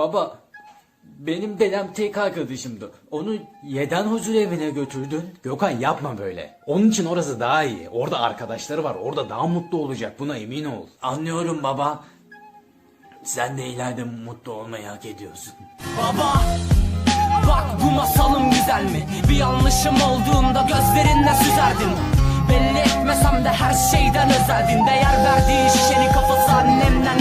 Baba benim dedem tek arkadaşımdı. Onu yeden huzur evine götürdün. Gökhan yapma böyle. Onun için orası daha iyi. Orada arkadaşları var. Orada daha mutlu olacak. Buna emin ol. Anlıyorum baba. Sen de ileride mutlu olmayı hak ediyorsun. Baba Bak bu masalım güzel mi? Bir yanlışım olduğunda gözlerinden süzerdin Belli etmesem de her şeyden özeldin Değer verdiği şişenin kafası annemden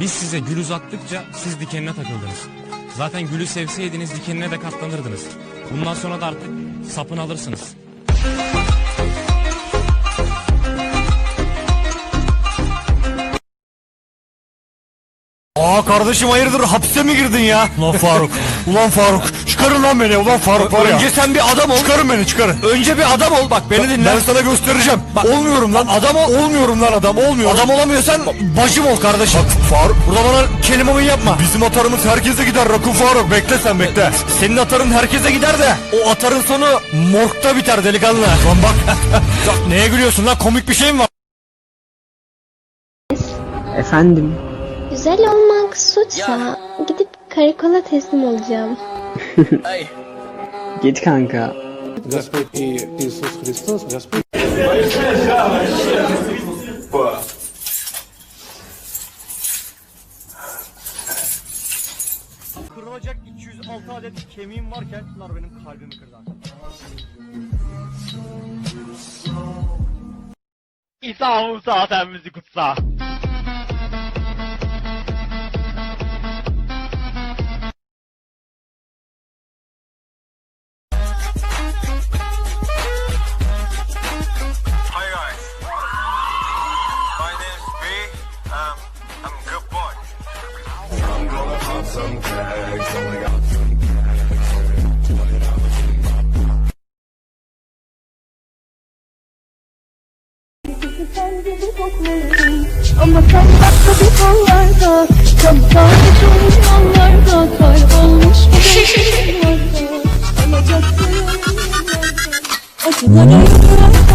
Biz size gül uzattıkça siz dikenine takıldınız. Zaten gülü sevseydiniz dikenine de katlanırdınız. Bundan sonra da artık sapını alırsınız. Aa kardeşim hayırdır hapse mi girdin ya? Ulan Faruk. ulan Faruk. Çıkarın lan beni ulan Faruk var ya. Önce sen bir adam ol. Çıkarın beni çıkarın. Önce bir adam ol bak beni dinle. Ben sana göstereceğim. Bak, olmuyorum lan adam ol. Olmuyorum lan adam olmuyorum. Adam olamıyorsan bacım ol kardeşim. Bak Faruk burada bana kelimemi yapma. Bizim atarımız herkese gider Rakun Faruk. Bekle sen bekle. Senin atarın herkese gider de o atarın sonu morgda biter delikanlı. Lan bak. Bak, Neye gülüyorsun lan komik bir şey mi var? Efendim, Güzel olmak suçsa gidip karakola teslim olacağım. git kanka. Господь и Иисус Христос, Господь Kırılacak 206 adet kemiğim varken bunlar benim kalbimi kırdı. İsa Musa sen bizi kutsa. Um, I'm a good boy. Ama sen başka bir kollarda Kaptanmış yollarda Kaybolmuş bu denizlerde Alacaksın Acıları yıllarda